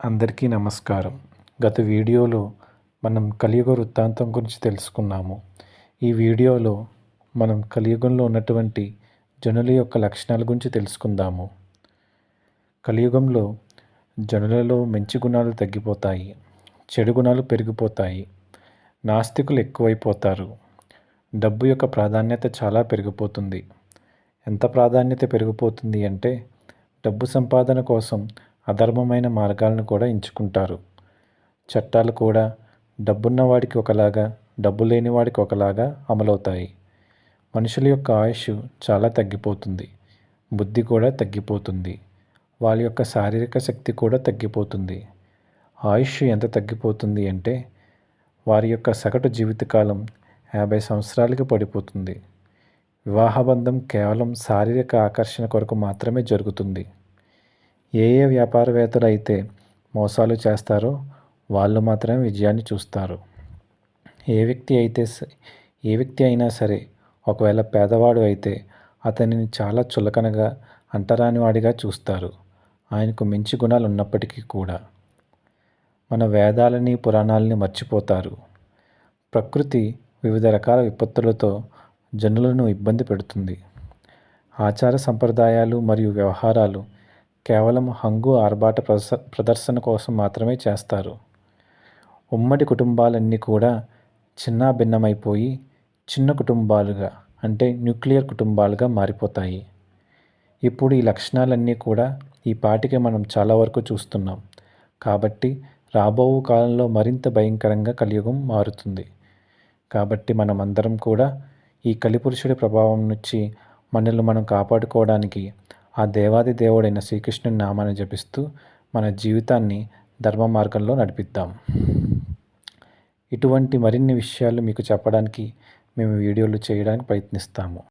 అందరికీ నమస్కారం. గత వీడియోలో మనం కలియుగ వృత్తాంతం గురించి తెలుసుకున్నాము. ఈ వీడియోలో మనం కలియుగంలో ఉన్నటువంటి జనుల యొక్క లక్షణాల గురించి తెలుసుకుందాము. కలియుగంలో జనులలో మంచి గుణాలు తగ్గిపోతాయి చెడు గుణాలు పెరిగిపోతాయి నాస్తికులు ఎక్కువైపోతారు డబ్బు యొక్క ప్రాధాన్యత చాలా పెరిగిపోతుంది. ఎంత ప్రాధాన్యత పెరిగిపోతుంది అంటే డబ్బు సంపాదన కోసం అధర్మమైన మార్గాలను కూడా ఎంచుకుంటారు. చట్టాలు కూడా డబ్బున్న వాడికి ఒకలాగా డబ్బు లేని వాడికి ఒకలాగా అమలవుతాయి. మనుషుల యొక్క ఆయుష్ చాలా తగ్గిపోతుంది. బుద్ధి కూడా తగ్గిపోతుంది. వాళ్ళ యొక్క శారీరక శక్తి కూడా తగ్గిపోతుంది. ఆయుష్ ఎంత తగ్గిపోతుంది అంటే వారి యొక్క సగటు జీవితకాలం యాభై సంవత్సరాలకి పడిపోతుంది. వివాహబంధం కేవలం శారీరక ఆకర్షణ కొరకు మాత్రమే జరుగుతుంది. ఏ ఏ వ్యాపారవేత్తలు అయితే మోసాలు చేస్తారో వాళ్ళు మాత్రమే విజయాన్ని చూస్తారు. ఏ వ్యక్తి అయితే ఏ వ్యక్తి అయినా సరే ఒకవేళ పేదవాడు అయితే అతనిని చాలా చులకనగా అంటరానివాడిగా చూస్తారు. ఆయనకు మంచి గుణాలు ఉన్నప్పటికీ కూడా మన వేదాలని పురాణాలని మర్చిపోతారు. ప్రకృతి వివిధ రకాల విపత్తులతో జనులను ఇబ్బంది పెడుతుంది. ఆచార సంప్రదాయాలు మరియు వ్యవహారాలు కేవలం హంగు ఆర్భాట ప్రదర్శన కోసం మాత్రమే చేస్తారు. ఉమ్మడి కుటుంబాలన్నీ కూడా చిన్న భిన్నమైపోయి చిన్న కుటుంబాలుగా అంటే న్యూక్లియర్ కుటుంబాలుగా మారిపోతాయి. ఇప్పుడు ఈ లక్షణాలన్నీ కూడా ఈ పాటికి మనం చాలా వరకు చూస్తున్నాం. కాబట్టి రాబో కాలంలో మరింత భయంకరంగా కలియుగం మారుతుంది. కాబట్టి మనం అందరం కూడా ఈ కలిపురుషుడి ప్రభావం నుంచి మనల్ని మనం కాపాడుకోవడానికి ఆ దేవాది దేవుడైన శ్రీకృష్ణుని నామాన్ని జపిస్తూ మన జీవితాన్ని ధర్మ మార్గంలో నడిపిద్దాం. ఇటువంటి మరిన్ని విషయాలు మీకు చెప్పడానికి మేము వీడియోలు చేయడానికి ప్రయత్నిస్తాము.